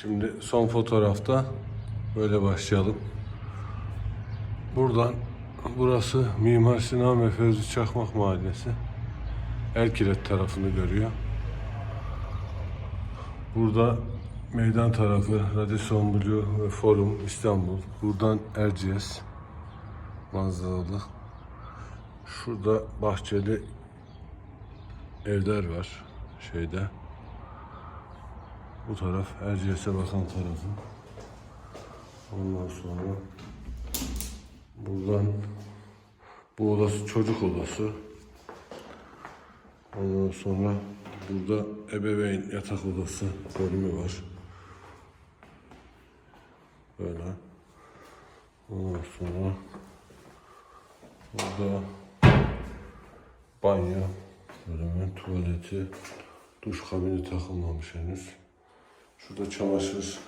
Şimdi son fotoğrafta böyle başlayalım. Buradan burası Mimar Sinan ve Fevzi Çakmak Mahallesi. Erkilet tarafını görüyor. Burada meydan tarafı Radisson Blu ve Forum İstanbul. Buradan Erciyes manzaralı. Şurada bahçeli evler var şeyde. Bu taraf Erciyes'e bakan tarafı. Ondan sonra buradan bu odası çocuk odası. Ondan sonra burada ebeveyn yatak odası bölümü var. Böyle. Ondan sonra burada banyo bölümü, tuvaleti, duş kabini takılmamış henüz. Şurada çamaşır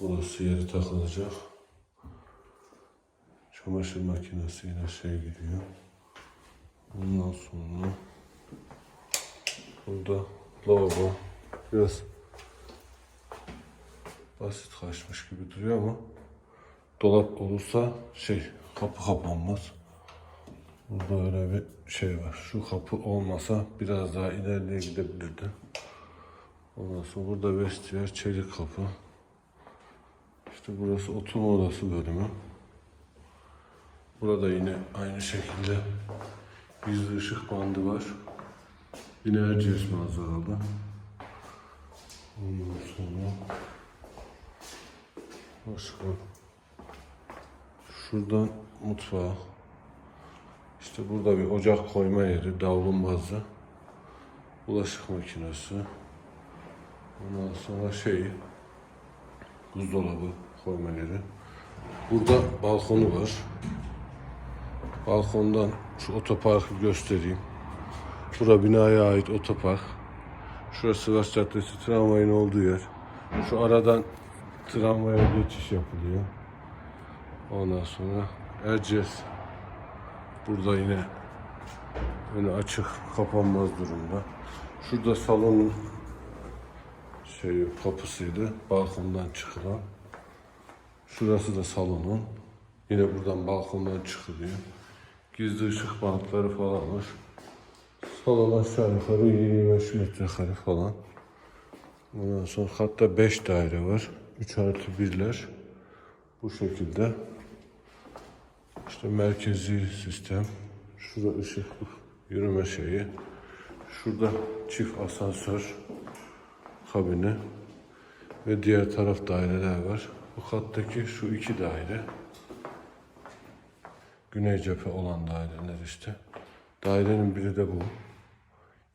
odası yeri takılacak. Çamaşır makinesi yine şey gidiyor. Ondan sonra burada lavabo biraz basit kaçmış gibi duruyor ama dolap olursa şey kapı kapanmaz. Burada öyle bir şey var. Şu kapı olmasa biraz daha ileriye gidebilirdi. Ondan burada vestiyer, çelik kapı. İşte burası oturma odası bölümü. Burada yine aynı şekilde gizli ışık bandı var. Yine Erciyes manzaralı. Ondan sonra başka şuradan mutfağı işte burada bir ocak koyma yeri, davlumbazı, bulaşık makinesi, ondan sonra şey, buzdolabı koyma yeri. Burada balkonu var. Balkondan şu otoparkı göstereyim. Bura binaya ait otopark. Şurası Sivas Caddesi tramvayın olduğu yer. Şu aradan tramvaya geçiş yapılıyor. Ondan sonra Erciyes Burada yine önü açık, kapanmaz durumda. Şurada salonun şey kapısıydı, balkondan çıkılan. Şurası da salonun. Yine buradan balkondan çıkılıyor. Gizli ışık bantları falan var. Salon aşağı yukarı 25 metrekare falan. Ondan sonra katta 5 daire var. 3 artı 1'ler. Bu şekilde. İşte merkezi sistem. Şurada ışık yürüme şeyi. Şurada çift asansör kabini ve diğer taraf daireler var. Bu kattaki şu iki daire. Güney cephe olan daireler işte. Dairenin biri de bu.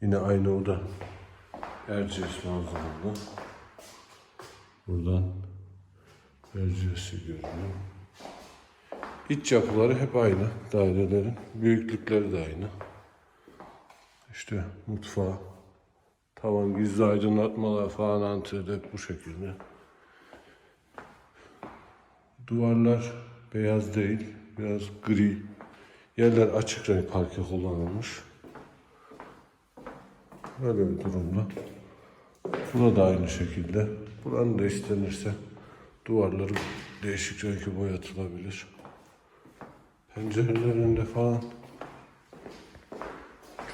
Yine aynı oda. Erciyes manzaralı. Buradan Erciyes'i görünüyor. İç yapıları hep aynı dairelerin. Büyüklükleri de aynı. İşte mutfağı, tavan gizli aydınlatmalar falan antrede hep bu şekilde. Duvarlar beyaz değil, biraz gri. Yerler açık renk parke kullanılmış. Böyle bir durumda. Burada da aynı şekilde. Buranın da istenirse duvarları değişik renkli boyatılabilir. Pencerelerinde falan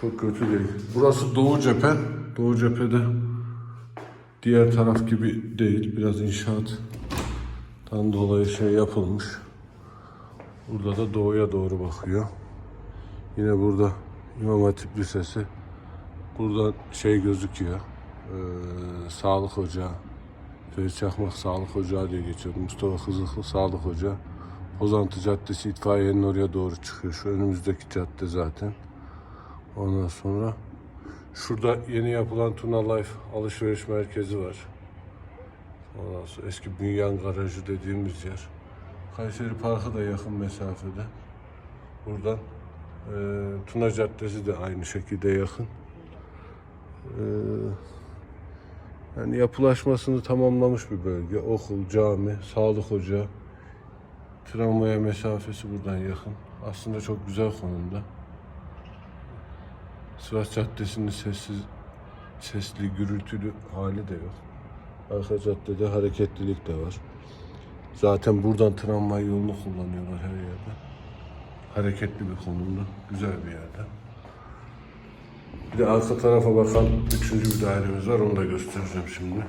çok kötü değil. Burası Doğu cephe. Doğu cephede diğer taraf gibi değil. Biraz inşaattan dolayı şey yapılmış. Burada da doğuya doğru bakıyor. Yine burada İmam Hatip Lisesi. Burada şey gözüküyor. Ee, sağlık Ocağı. Fevzi Çakmak Sağlık Ocağı diye geçiyor. Mustafa Kızılklı Sağlık Ocağı. Pozantı Caddesi itfaiyenin oraya doğru çıkıyor. Şu önümüzdeki cadde zaten. Ondan sonra şurada yeni yapılan Tuna Life alışveriş merkezi var. Ondan sonra eski Bünyan Garajı dediğimiz yer. Kayseri Parkı da yakın mesafede. Buradan e, Tuna Caddesi de aynı şekilde yakın. E, yani yapılaşmasını tamamlamış bir bölge. Okul, cami, sağlık ocağı. Tramvaya mesafesi buradan yakın. Aslında çok güzel konumda. Sivas Caddesi'nin sessiz, sesli, gürültülü hali de yok. Arka caddede hareketlilik de var. Zaten buradan tramvay yolunu kullanıyorlar her yerde. Hareketli bir konumda. Güzel bir yerde. Bir de arka tarafa bakan üçüncü bir dairemiz var. Onu da göstereceğim şimdi.